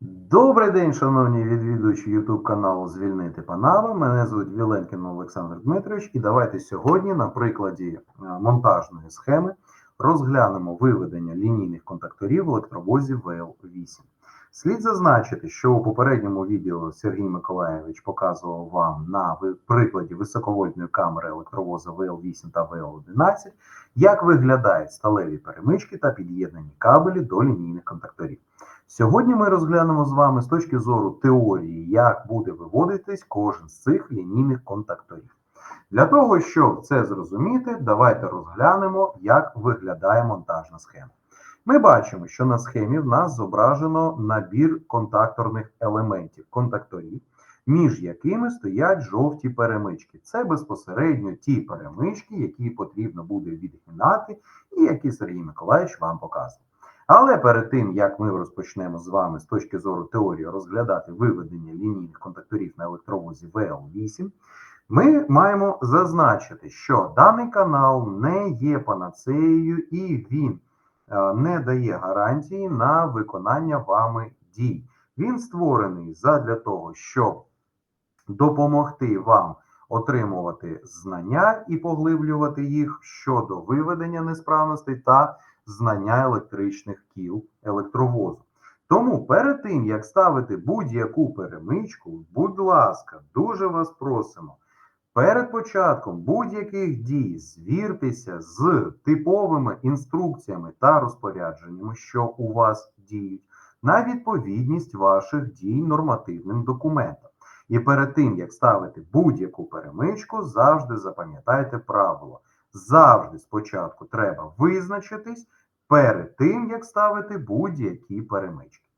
Добрий день, шановні відвідувачі YouTube каналу Звільнити Панава. Мене звуть Віленкін Олександр Дмитрович, і давайте сьогодні на прикладі е, монтажної схеми розглянемо виведення лінійних контакторів в електровозі ВЛ8. Слід зазначити, що у попередньому відео Сергій Миколаєвич показував вам на прикладі високовольтної камери електровоза ВЛ8 та ВЛ11, як виглядають сталеві перемички та під'єднані кабелі до лінійних контакторів. Сьогодні ми розглянемо з вами з точки зору теорії, як буде виводитись кожен з цих лінійних контакторів. Для того, щоб це зрозуміти, давайте розглянемо, як виглядає монтажна схема. Ми бачимо, що на схемі в нас зображено набір контакторних елементів, контакторів, між якими стоять жовті перемички. Це безпосередньо ті перемички, які потрібно буде відгинати, і які Сергій Миколаївич вам показує. Але перед тим, як ми розпочнемо з вами з точки зору теорії розглядати виведення лінійних контакторів на електровозі ВЛ8, ми маємо зазначити, що даний канал не є панацеєю і він е, не дає гарантії на виконання вами дій. Він створений задля того, щоб допомогти вам отримувати знання і поглиблювати їх щодо виведення несправностей та знання електричних кіл електровозу. Тому перед тим, як ставити будь-яку перемичку, будь ласка, дуже вас просимо. Перед початком будь-яких дій звіртеся з типовими інструкціями та розпорядженнями, що у вас діють, на відповідність ваших дій нормативним документам. І перед тим, як ставити будь-яку перемичку, завжди запам'ятайте правило. Завжди спочатку треба визначитись перед тим, як ставити будь-які перемички.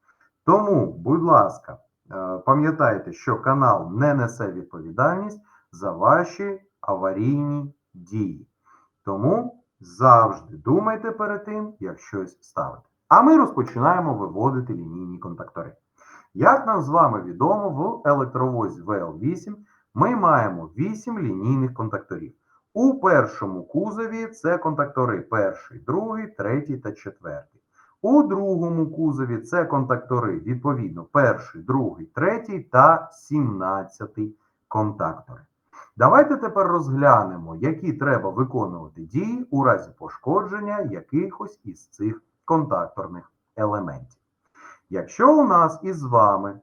Тому, будь ласка, е, пам'ятайте, що канал не несе відповідальність за ваші аварійні дії. Тому завжди думайте перед тим, як щось ставити. А ми розпочинаємо виводити лінійні контактори. Як нам з вами відомо, в електровозі ВЛ8 ми маємо 8 лінійних контакторів. У першому кузові це контактори перший, другий, третій та четвертий. У другому кузові це контактори, відповідно, перший, другий, третій та сімнадцятий контактори. Давайте тепер розглянемо, які треба виконувати дії у разі пошкодження якихось із цих контакторних елементів. Якщо у нас із вами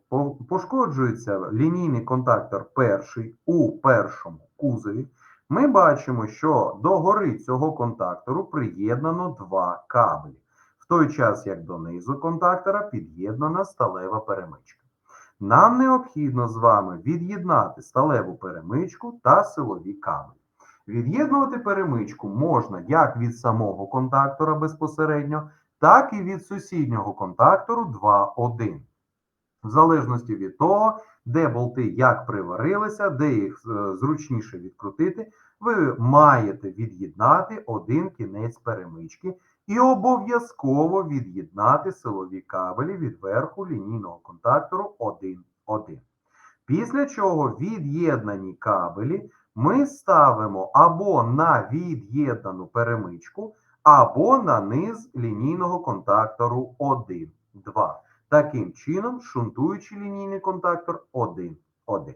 пошкоджується лінійний контактор перший у першому кузові, ми бачимо, що до гори цього контактору приєднано два кабелі, в той час як до низу контактора під'єднана сталева перемичка. Нам необхідно з вами від'єднати сталеву перемичку та силові кабелі. Від'єднувати перемичку можна як від самого контактора безпосередньо, так і від сусіднього контактору 2.1. В залежності від того, де болти як приварилися, де їх е, зручніше відкрутити, ви маєте від'єднати один кінець перемички і обов'язково від'єднати силові кабелі від верху лінійного контактору 1.1. Після чого від'єднані кабелі ми ставимо або на від'єднану перемичку, або на низ лінійного контактору 1.2. Таким чином, шунтуючи лінійний контактор 1.1.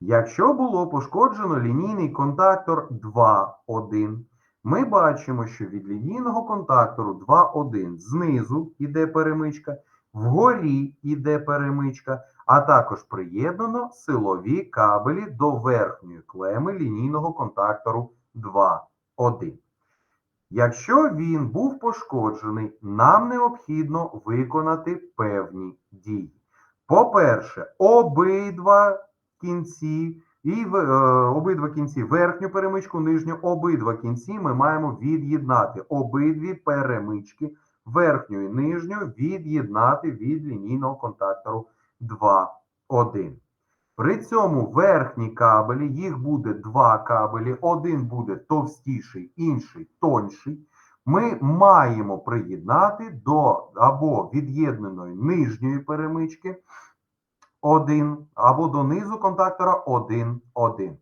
Якщо було пошкоджено лінійний контактор 2.1, ми бачимо, що від лінійного контактору 2.1 знизу йде перемичка, вгорі йде перемичка, а також приєднано силові кабелі до верхньої клеми лінійного контактору 2.1. Якщо він був пошкоджений, нам необхідно виконати певні дії. По-перше, обидва кінці і е, обидва кінці верхню перемичку, нижню, обидва кінці ми маємо від'єднати. Обидві перемички, верхню і нижню, від'єднати від лінійного контактору 2.1. При цьому верхні кабелі, їх буде два кабелі, один буде товстіший, інший тонший. Ми маємо приєднати до або від'єднаної нижньої перемички 1, або до низу контактора 1, 1,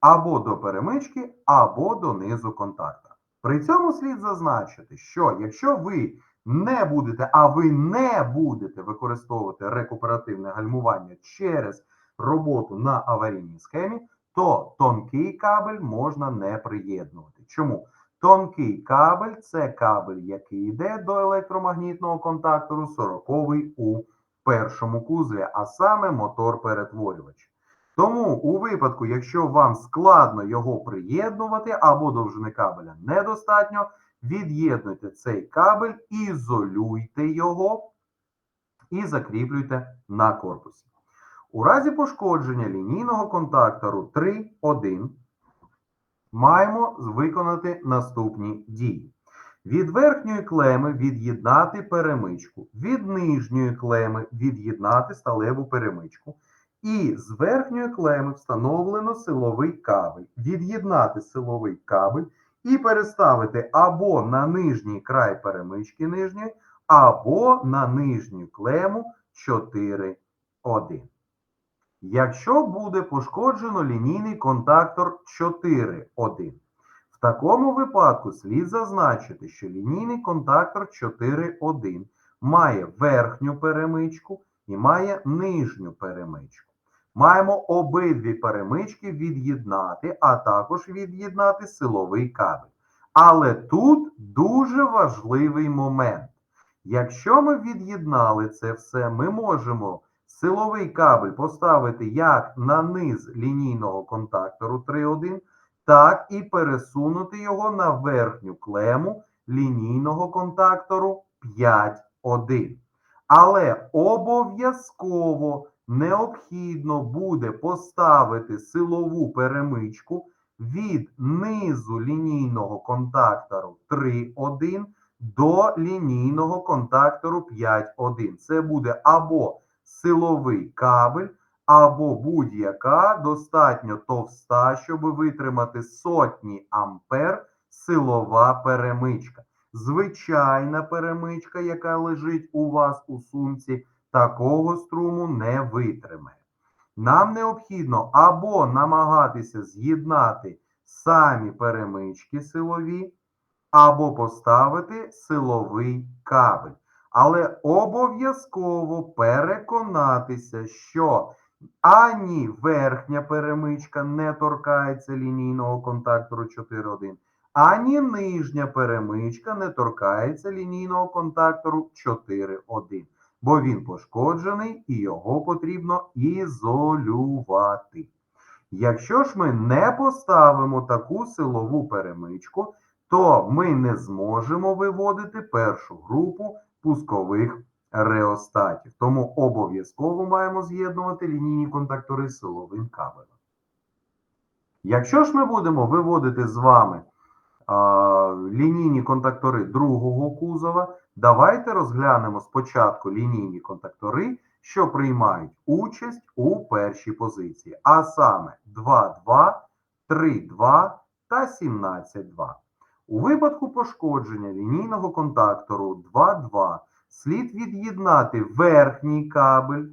або до перемички, або до низу контактора. При цьому слід зазначити, що якщо ви не будете, а ви не будете використовувати рекуперативне гальмування через роботу на аварійній схемі, то тонкий кабель можна не приєднувати. Чому? Тонкий кабель це кабель, який йде до електромагнітного контактору 40 у першому кузові, а саме мотор-перетворювач. Тому у випадку, якщо вам складно його приєднувати або довжини кабеля недостатньо, від'єднуйте цей кабель, ізолюйте його і закріплюйте на корпусі. У разі пошкодження лінійного контактору 3.1 маємо виконати наступні дії. Від верхньої клеми від'єднати перемичку, від нижньої клеми від'єднати сталеву перемичку. І з верхньої клеми встановлено силовий кабель. Від'єднати силовий кабель і переставити або на нижній край перемички нижньої, або на нижню клему 4.1. Якщо буде пошкоджено лінійний контактор 4.1, в такому випадку слід зазначити, що лінійний контактор 4.1 має верхню перемичку і має нижню перемичку. Маємо обидві перемички від'єднати, а також від'єднати силовий кабель. Але тут дуже важливий момент. Якщо ми від'єднали це все, ми можемо силовий кабель поставити як на низ лінійного контактору 3.1, так і пересунути його на верхню клему лінійного контактору 5.1. Але обов'язково необхідно буде поставити силову перемичку від низу лінійного контактору 3.1 до лінійного контактору 5.1. Це буде або силовий кабель, або будь-яка достатньо товста, щоб витримати сотні ампер силова перемичка. Звичайна перемичка, яка лежить у вас у сумці, такого струму не витримає. Нам необхідно або намагатися з'єднати самі перемички силові, або поставити силовий кабель. Але обов'язково переконатися, що ані верхня перемичка не торкається лінійного контактору 4.1, ані нижня перемичка не торкається лінійного контактору 4.1, бо він пошкоджений і його потрібно ізолювати. Якщо ж ми не поставимо таку силову перемичку, то ми не зможемо виводити першу групу пускових реостатів. Тому обов'язково маємо з'єднувати лінійні контактори з силовим кабелем. Якщо ж ми будемо виводити з вами а, лінійні контактори другого кузова, давайте розглянемо спочатку лінійні контактори, що приймають участь у першій позиції, а саме 2,2, 3,2 та 17,2. У випадку пошкодження лінійного контактору 2,2 слід від'єднати верхній кабель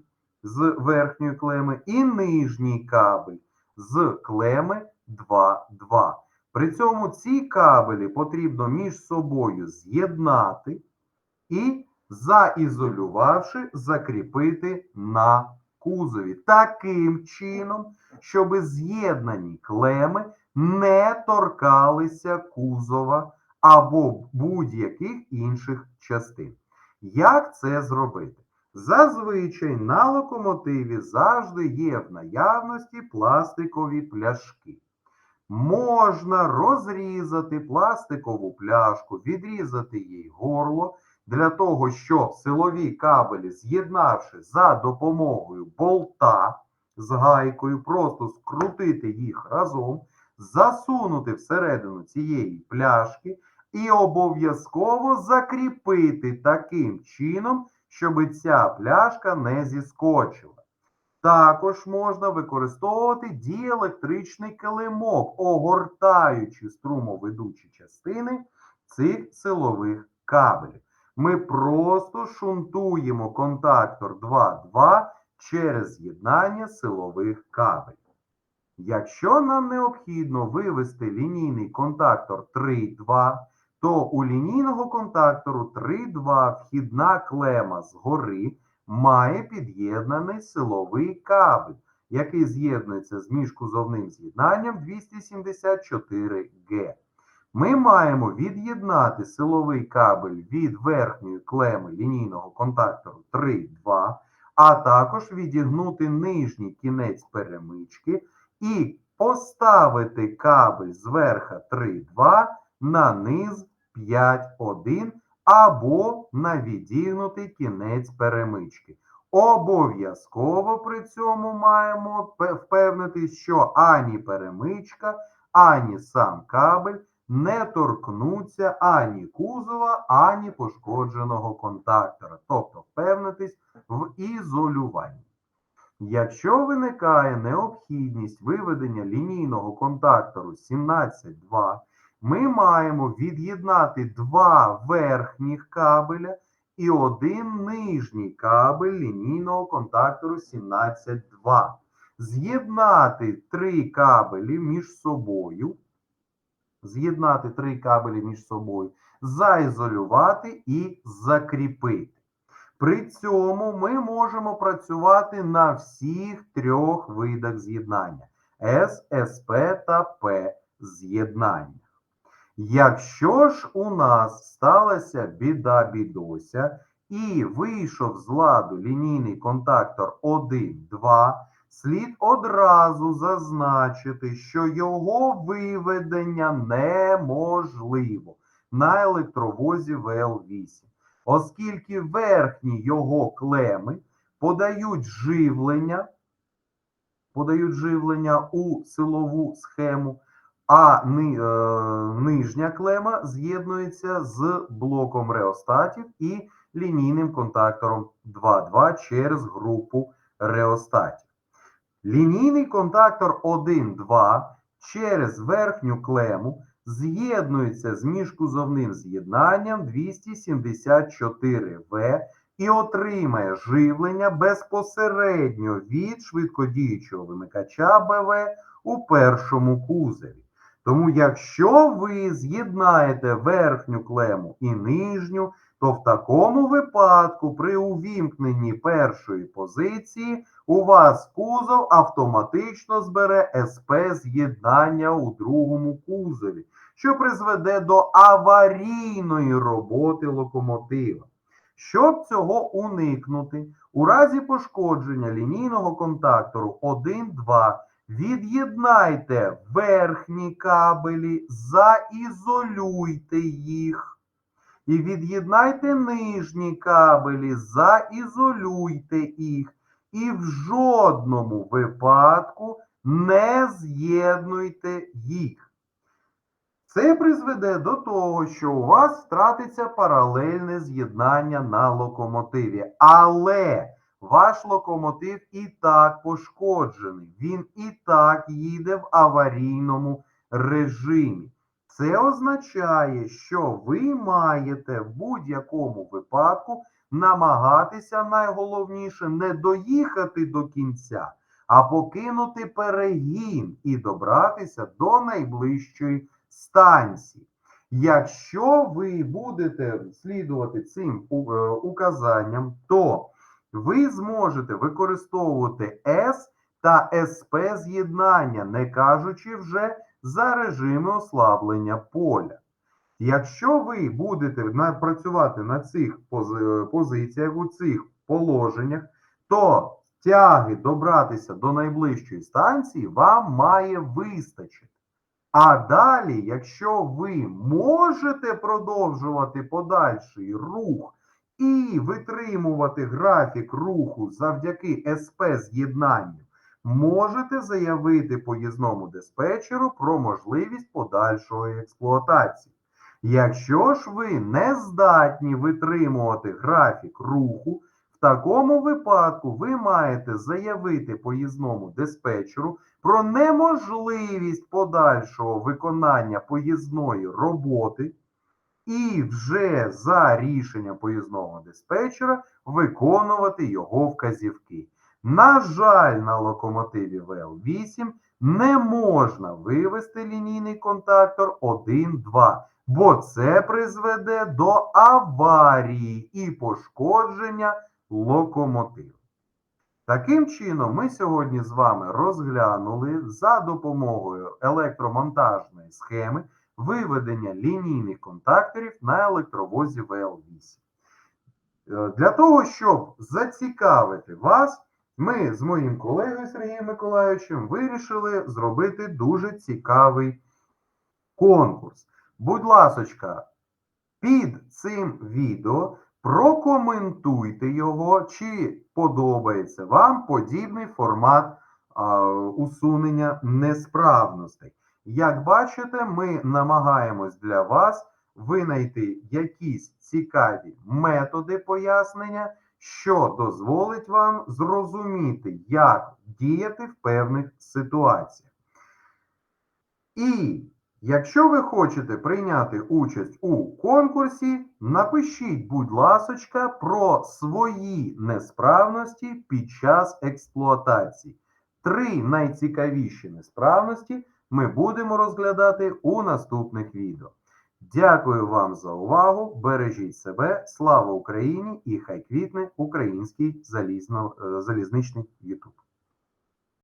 з верхньої клеми і нижній кабель з клеми 2,2. При цьому ці кабелі потрібно між собою з'єднати і, заізолювавши, закріпити на кузові. Таким чином, щоб з'єднані клеми не торкалися кузова або будь-яких інших частин. Як це зробити? Зазвичай на локомотиві завжди є в наявності пластикові пляшки. Можна розрізати пластикову пляшку, відрізати їй горло для того, щоб силові кабелі, з'єднавши за допомогою болта з гайкою, просто скрутити їх разом, засунути всередину цієї пляшки і обов'язково закріпити таким чином, щоб ця пляшка не зіскочила. Також можна використовувати діелектричний килимок, огортаючи струмоведучі частини цих силових кабелів. Ми просто шунтуємо контактор 2.2 через з'єднання силових кабелів. Якщо нам необхідно вивести лінійний контактор 3.2, то у лінійного контактору 3,2 вхідна клема згори має під'єднаний силовий кабель, який з'єднується з міжкузовним з'єднанням 274G. Ми маємо від'єднати силовий кабель від верхньої клеми лінійного контактору 3,2, а також відігнути нижній кінець перемички і поставити кабель з верха 3,2 на низ 5,1 або на відігнутий кінець перемички. Обов'язково при цьому маємо впевнитись, що ані перемичка, ані сам кабель не торкнуться ані кузова, ані пошкодженого контактора. Тобто впевнитись в ізолюванні. Якщо виникає необхідність виведення лінійного контактору 17.2, ми маємо від'єднати два верхніх кабеля і один нижній кабель лінійного контактору 17.2. З'єднати три кабелі між собою, з'єднати три кабелі між собою, заізолювати і закріпити. При цьому ми можемо працювати на всіх трьох видах з'єднання С, СП та П з'єднання. Якщо ж у нас сталася біда бідося і вийшов з ладу лінійний контактор 1, 2, слід одразу зазначити, що його виведення неможливо на електровозі ВЛ8 оскільки верхні його клеми подають живлення, подають живлення у силову схему, а ни, е, нижня клема з'єднується з блоком реостатів і лінійним контактором 2.2 через групу реостатів. Лінійний контактор 1.2 через верхню клему з'єднується з міжкузовним з'єднанням 274В і отримає живлення безпосередньо від швидкодіючого вимикача БВ у першому кузові. Тому, якщо ви з'єднаєте верхню клему і нижню, то в такому випадку при увімкненні першої позиції у вас кузов автоматично збере СП з'єднання у другому кузові, що призведе до аварійної роботи локомотива. Щоб цього уникнути, у разі пошкодження лінійного контактору 1-2 від'єднайте верхні кабелі, заізолюйте їх. І від'єднайте нижні кабелі, заізолюйте їх. І в жодному випадку не з'єднуйте їх. Це призведе до того, що у вас втратиться паралельне з'єднання на локомотиві. Але ваш локомотив і так пошкоджений. Він і так їде в аварійному режимі. Це означає, що ви маєте в будь-якому випадку намагатися найголовніше не доїхати до кінця, а покинути перегін і добратися до найближчої станції. Якщо ви будете слідувати цим е, указанням, то ви зможете використовувати С та СП з'єднання, не кажучи вже за режими ослаблення поля. Якщо ви будете працювати на цих пози- позиціях, у цих положеннях, то тяги добратися до найближчої станції вам має вистачити. А далі, якщо ви можете продовжувати подальший рух і витримувати графік руху завдяки СП з'єднанню, можете заявити поїзному диспетчеру про можливість подальшої експлуатації. Якщо ж ви не здатні витримувати графік руху, в такому випадку ви маєте заявити поїзному диспетчеру про неможливість подальшого виконання поїзної роботи і вже за рішенням поїзного диспетчера виконувати його вказівки. На жаль, на локомотиві ВЛ8 не можна вивести лінійний контактор 1-2 бо це призведе до аварії і пошкодження локомотиву. Таким чином, ми сьогодні з вами розглянули за допомогою електромонтажної схеми виведення лінійних контакторів на електровозі ВЛ8. Е, Для того, щоб зацікавити вас, ми з моїм колегою Сергієм Миколайовичем вирішили зробити дуже цікавий конкурс. Будь ласочка, під цим відео прокоментуйте його, чи подобається вам подібний формат а, усунення несправностей. Як бачите, ми намагаємось для вас винайти якісь цікаві методи пояснення, що дозволить вам зрозуміти, як діяти в певних ситуаціях. І якщо ви хочете прийняти участь у конкурсі, напишіть, будь ласочка, про свої несправності під час експлуатації. Три найцікавіші несправності ми будемо розглядати у наступних відео. Дякую вам за увагу. Бережіть себе. Слава Україні! І хай квітне український залізно, е, залізничний YouTube.